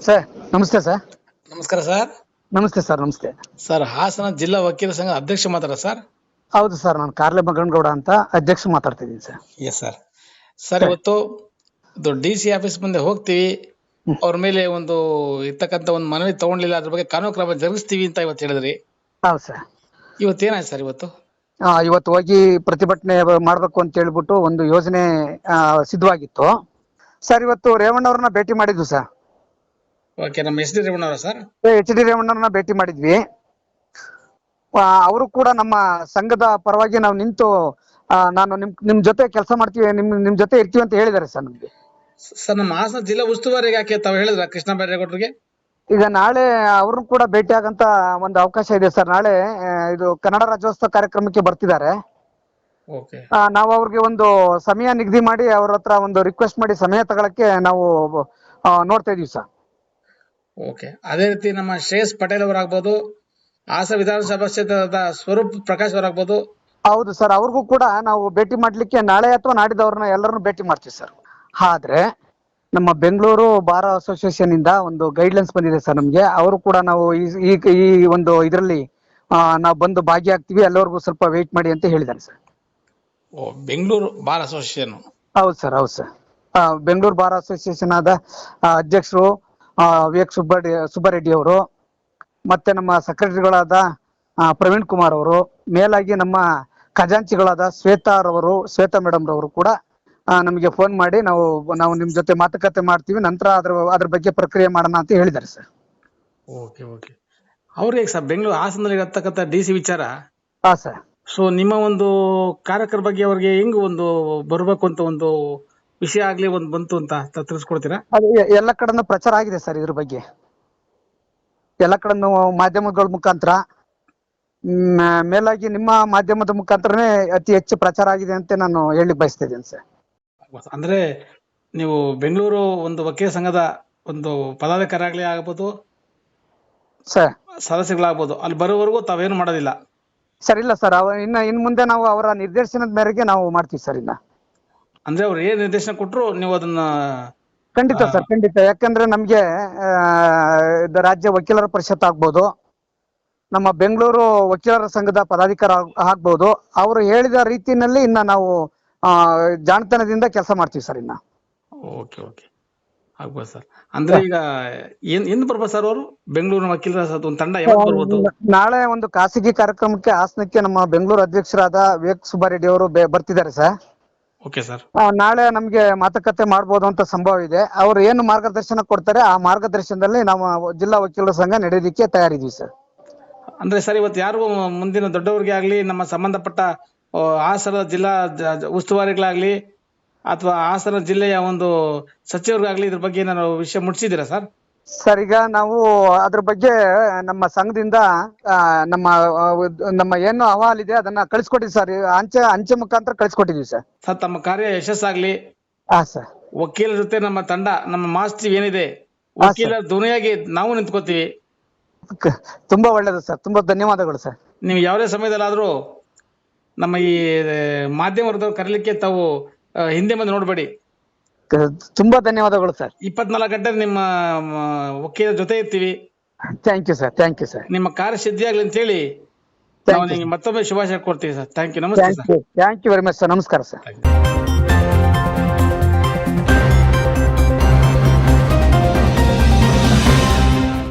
Sir ನಮಸ್ತೆ sir. ನಮಸ್ಕಾರ sir. ನಮಸ್ತೆ ಸರ್ ನಮಸ್ತೆ. ಸರ್ ಹಾಸನ ಜಿಲ್ಲಾ ವಕೀಲ ಸಂಘ ಅಧ್ಯಕ್ಷ ಮಾತಾಡ ಸರ್? ಹೌದು ಸರ್ ನಾನು ಕಾರ್ಲೆ ಮಗನಗೌಡ ಅಂತ ಅಧ್ಯಕ್ಷ ಮಾತಾಡ್ತಿದ್ದೀನಿ ಸರ್. ಎಸ್ ಸರ್ ಸರ್ ಇವತ್ತು ಡಿ ಸಿ ಆಫೀಸ್ ಮುಂದೆ ಹೋಗ್ತೀವಿ. ಅವ್ರ ಮೇಲೆ ಒಂದು ಇರ್ತಕ್ಕಂತ ಒಂದು ಮನವಿ ತಗೊಂಡಿಲ್ಲ ಅದ್ರ ಬಗ್ಗೆ ಕಾನೂನು ಕ್ರಮ ಜರುಗಿಸ್ತೀವಿ ಅಂತ ಇವತ್ತು ಹೇಳಿದ್ರಿ. ಹೌದು ಸರ್. ಇವತ್ತೇನಾಯ್ತು ಸರ್ ಇವತ್ತು? ಆ, ಇವತ್ತು ಹೋಗಿ ಪ್ರತಿಭಟನೆ ಮಾಡ್ಬೇಕು ಅಂತ ಹೇಳ್ಬಿಟ್ಟು ಒಂದು ಯೋಜನೆ ಆ, ಸಿದ್ಧವಾಗಿತ್ತು. ಸರ್ ಇವತ್ತು ರೇವಣ್ಣವ್ರನ್ನ ಭೇಟಿ ಮಾಡಿದ್ವಿ ಸರ್. ಓಕೆ ನಮ್ಮ ಎಸ್ ಡಿ ರೇವಣ್ಣವರ ಸರ್ ಎಚ್ ಡಿ ರೇವಣ್ಣವ್ರನ್ನ ಭೇಟಿ ಮಾಡಿದ್ವಿ. ಅವರು ಕೂಡ ನಮ್ಮ ಸಂಘದ ಪರವಾಗಿ ನಾವು ನಿಂತು ಆ, ನಾನು ನಿಮ್ ನಿಮ್ ಜೊತೆ ಕೆಲಸ ಮಾಡ್ತೀವಿ ನಿಮ್ ನಿಮ್ ಜೊತೆ ಇರ್ತೀವಿ ಅಂತ ಹೇಳಿದ್ದಾರೆ ಸರ್ ನಮ್ಗೆ. ಸರ್ ನಮ್ಮ ಹಾಸನ ಜಿಲ್ಲಾ ಉಸ್ತುವಾರಿಗೆ ಯಾಕೆ ತಾವು ಹೇಳಿದ್ರ ಕೃಷ್ಣ ಬೈರೇಗೌಡರಿಗೆ ಈಗ ನಾಳೆ ಅವ್ರನ್ನ ಕೂಡ ಭೇಟಿ ಆಗಂತ ಒಂದು ಅವಕಾಶ ಇದೆ ಸರ್ ನಾಳೆ ಆ, ಇದು ಕನ್ನಡ ರಾಜ್ಯೋತ್ಸವ ಕಾರ್ಯಕ್ರಮಕ್ಕೆ ಬರ್ತಿದ್ದಾರೆ. ಓಕೆ ಆ, ನಾವು ಅವ್ರಿಗೆ ಒಂದು ಸಮಯ ನಿಗದಿ ಮಾಡಿ ಅವ್ರ ಹತ್ರ ಒಂದು ರಿಕ್ವೆಸ್ಟ್ ಮಾಡಿ ಸಮಯ ತಗೊಳಕ್ಕೆ ನಾವು ಆ, ನೋಡ್ತಾ ಇದೀವಿ ಸರ್ ಓಕೆ. ಅದೇ ರೀತಿ ನಮ್ಮ ಶ್ರೇಯಸ್ ಪಟೇಲ್ ಅವರಾಗ್ಬೋದು ಆಸ ವಿಧಾನಸಭಾ ಕ್ಷೇತ್ರದ ಸ್ವರೂಪ್ ಪ್ರಕಾಶ್ ಅವರಾಗ್ಬೋದು. ಹೌದು ಸರ್ ಅವ್ರಿಗೂ ಕೂಡ ನಾವು ಭೇಟಿ ಮಾಡ್ಲಿಕ್ಕೆ ನಾಳೆ ಅಥವಾ ನಾಡಿದವ್ರನ್ನ ಎಲ್ಲರನ್ನು ಭೇಟಿ ಮಾಡ್ತೀವಿ ಸರ್. ಆದ್ರೆ ನಮ್ಮ ಬೆಂಗಳೂರು ಬಾರ್ ಅಸೋಸಿಯೇಷನ್ ಇಂದ ಒಂದು ಗೈಡ್ಲೈನ್ಸ್ ಬಂದಿದೆ ಸರ್ ನಮ್ಗೆ. ಅವರು ಕೂಡ ನಾವು ಈ- ಈ ಒಂದು ಇದರಲ್ಲಿ ನಾವು ಬಂದು ಭಾಗಿಯಾಗ್ತೀವಿ. ಎಲ್ಲರಿಗೂ ಸ್ವಲ್ಪ ವೇಟ್ ಮಾಡಿ ಅಂತ ಹೇಳಿದ್ದಾರೆ ಸರ್. ಓ ಬೆಂಗಳೂರು ಬಾರ್ ಅಸೋಸಿಯೇಷನ್. ಹೌದು ಸರ್ ಹೌದು ಸರ್. ಬೆಂಗಳೂರು ಬಾರ್ ಅಸೋಸಿಯೇಷನ್ ಆದ ಅಧ್ಯಕ್ಷರು ವಿವೇಕ್ ಸುಬ್ಬಡಿ ಸುಬ್ಬರೆಡ್ಡಿ ಅವರು ಮತ್ತೆ ನಮ್ಮ ಸೆಕ್ರೆಟರಿಗಳಾದ ಪ್ರವೀಣ್ ಕುಮಾರ್ ಅವರು ಮೇಲಾಗಿ ನಮ್ಮ ಖಜಾಂಚಿಗಳಾದ ಶ್ವೇತಾ ರವರು ಶ್ವೇತಾ ಮೇಡಮ್ ರವರು ಕೂಡ ನಮಗೆ ಫೋನ್ ಮಾಡಿ ನಾವು ನಾವು ನಿಮ್ ಜೊತೆ ಮಾತುಕತೆ ಮಾಡ್ತೀವಿ ನಂತರ ಅದ್ರ ಅದ್ರ ಬಗ್ಗೆ ಪ್ರಕ್ರಿಯೆ ಮಾಡೋಣ ಅಂತ ಹೇಳಿದ್ದಾರೆ ಸರ್. Okay okay. ಅವ್ರಿಗೆ ಸರ್? ಬೆಂಗಳೂರು ಹಾಸನದಲ್ಲಿ ಇರತಕ್ಕಂಥ ಡಿ ಸಿ ವಿಚಾರ? ಹಾ ಸರ್. ಸೊ ನಿಮ್ಮ ಒಂದು ಕಾರ್ಯಕ್ರಮ ಬಗ್ಗೆ ಅವ್ರಿಗೆ ಹೆಂಗ್ ಒಂದು ಬರಬೇಕು ಅಂತ ಒಂದು ವಿಷಯ ಆಗ್ಲಿ ಒಂದು ಬಂತು ಅಂತ ತ- ತಿಳಿಸ್ಕೊಡ್ತೀರಾ? ಅದು ಎ- ಎಲ್ಲ ಕಡೆನೂ ಪ್ರಚಾರ ಆಗಿದೆ ಸರ್ ಇದ್ರ ಬಗ್ಗೆ. ಎಲ್ಲ ಕಡೆನೂ ಮಾಧ್ಯಮಗಳ ಮುಖಾಂತರ ಮ್, ಮೇಲಾಗಿ ನಿಮ್ಮ ಮಾಧ್ಯಮದ ಮುಖಾಂತರನೇ ಅತಿ ಹೆಚ್ಚು ಪ್ರಚಾರ ಆಗಿದೆ ಅಂತ ನಾನು ಹೇಳಿ ಬಯಸ್ತಿದ್ದೀನಿ ಸರ್. ಅಂದ್ರೆ ನೀವು ಬೆಂಗಳೂರು ಒಂದು ವಕೀಲ ಸಂಘದ ಒಂದು ಪದಾಧಿಕಾರಿ ಆಗ್ಬೋದು ಸರ್. ಸದಸ್ಯಗಳಾಗ್ಬೋದು ಅಲ್ಲಿ ಬರೋವರೆಗೂ ತಾವೇನು ಮಾಡೋದಿಲ್ಲ ಸರ್ ಇಲ್ಲ ಸರ್ ಅವ ಇನ್ನ ಇನ್ ಮುಂದೆ ನಾವು ಅವರ ನಿರ್ದೇಶನದ ಮೇರೆಗೆ ನಾವು ಮಾಡ್ತೀವಿ ಸರ್ ಇನ್ನ. ಅಂದ್ರೆ ಅವ್ರು ಏನ್ ನಿರ್ದೇಶನ ಕೊಟ್ಟರು ನೀವು ಅದನ್ನ ಖಂಡಿತ ಸರ್ ಖಂಡಿತ. ಯಾಕಂದ್ರೆ ನಮ್ಗೆ ಆ, ರಾಜ್ಯ ವಕೀಲರ ಪರಿಷತ್ ಆಗ್ಬೋದು ನಮ್ಮ ಬೆಂಗಳೂರು ವಕೀಲರ ಸಂಘದ ಪದಾಧಿಕಾರ ಆಗ್- ಆಗ್ಬೋದು ಅವರು ಹೇಳಿದ ರೀತಿಯಲ್ಲಿ ಇನ್ನ ನಾವು ಆ, ಜಾಣತನದಿಂದ ಕೆಲಸ ಮಾಡ್ತೀವಿ ಸರ್ ಇನ್ನ. Okay okay. ಆಗ್ಬೋದು ಸರ್. ಅಂದ್ರೆ ಈಗ ಏನ್ ಎಂದು ಬರ್ಬೋದು ಸರ್ ಅವರು? ಬೆಂಗಳೂರಿನ ವಕೀಲರ ಒಂದು ತಂಡ ಬರ್ಬೋದು? ನಾಳೆ ಒಂದು ಖಾಸಗಿ ಕಾರ್ಯಕ್ರಮಕ್ಕೆ ಹಾಸನಕ್ಕೆ ನಮ್ಮ ಬೆಂಗಳೂರು ಅಧ್ಯಕ್ಷರಾದ ವಿವೇಕ್ ಸುಬ್ಬಾರೆಡ್ಡಿ ಅವರು ಬೆ- ಬರ್ತಿದ್ದಾರೆ ಸರ್. ಓಕೆ ಸರ್ ಆ, ನಾಳೆ ನಮ್ಗೆ ಮಾತುಕತೆ ಮಾಡಬಹುದು ಅಂತ ಸಂಭವ ಇದೆ. ಅವ್ರು ಏನು ಮಾರ್ಗದರ್ಶನ ಕೊಡ್ತಾರೆ ಆ ಮಾರ್ಗದರ್ಶನದಲ್ಲಿ ನಾವು ಜಿಲ್ಲಾ ವಕೀಲರ ಸಂಘ ನಡೆಯೋದಕ್ಕೆ ತಯಾರಿದ್ವಿ ಸರ್ ಅಂದ್ರೆ ಸರ್ ಇವತ್ತು ಯಾರು ಮುಂದಿನ ದೊಡ್ಡವರಿಗೆ ಆಗ್ಲಿ ನಮ್ಮ ಸಂಬಂಧಪಟ್ಟ ಆ, ಹಾಸನ ಜಿಲ್ಲಾ ಜ- ಜ- ಉಸ್ತುವಾರಿಗಳಾಗ್ಲಿ ಅಥವಾ ಹಾಸನ ಜಿಲ್ಲೆಯ ಒಂದು ಸಚಿವರಿಗಾಗ್ಲಿ ಇದ್ರ ಬಗ್ಗೆ ಏನಾದ್ರು ವಿಷಯ ಮುಟ್ಸಿದ್ದೀರಾ ಸರ್ ಸರ್ ಈಗ ನಾವು ಅದ್ರ ಬಗ್ಗೆ ನಮ್ಮ ಸಂಘದಿಂದ ಆ, ನಮ್ಮ ಆ, ನಮ್ಮ ಏನು ಅಹವಾಲ್ ಇದೆ ಅದನ್ನ ಕಳಿಸ್ಕೊಟ್ಟಿದ್ವಿ ಸರ್. ಅಂಚೆ ಅಂಚೆ ಮುಖಾಂತರ ಕಳಿಸ್ಕೊಟ್ಟಿದ್ವಿ ಸರ್. ಸರ್ ತಮ್ಮ ಕಾರ್ಯ ಯಶಸ್ಸಾಗ್ಲಿ. ಹಾ ಸರ್. ವಕೀಲರ ಜೊತೆ ನಮ್ಮ ತಂಡ ನಮ್ಮ ಮಾಸ್ತಿ ಏನಿದೆ ವಕೀಲರ ಧ್ವನಿಯಾಗಿ ನಾವು ನಿಂತ್ಕೋತೀವಿ. ಕ- ತುಂಬಾ ಒಳ್ಳೇದು ಸರ್. ತುಂಬಾ ಧನ್ಯವಾದಗಳು ಸರ್. ನೀವು ಯಾವುದೇ ಸಮಯದಲ್ಲಾದರೂ ನಮ್ಮ ಈ ಮಾಧ್ಯಮ ವರ್ಗದವ್ರು ಕರೀಲಿಕ್ಕೆ ತಾವು ಆ, ಹಿಂದೆ ಮುಂದೆ ನೋಡಬೇಡಿ. ಕ- ತುಂಬಾ ಧನ್ಯವಾದಗಳು ಸರ್. ಇಪ್ಪತ್ನಾಲ್ಕು ಗಂಟೆ ನಿಮ್ಮ ಮ, ವಕೀಲರ ಜೊತೆ ಇರ್ತೀವಿ. Thank you sir thank you sir ನಿಮ್ಮ ಕಾರ್ಯ ಸಿದ್ಧಿಯಾಗ್ಲಿ ಅಂತ ಹೇಳಿ Thank ನಾವು you, ನಿಮಗೆ ಮತ್ತೊಮ್ಮೆ ಶುಭಾಶಯ ಕೊಡ್ತೀವಿ ಸರ್ ಥ್ಯಾಂಕ್ ಯು ನಮಸ್ತೆ thank sir you thank you very much sir ನಮಸ್ಕಾರ ಸರ್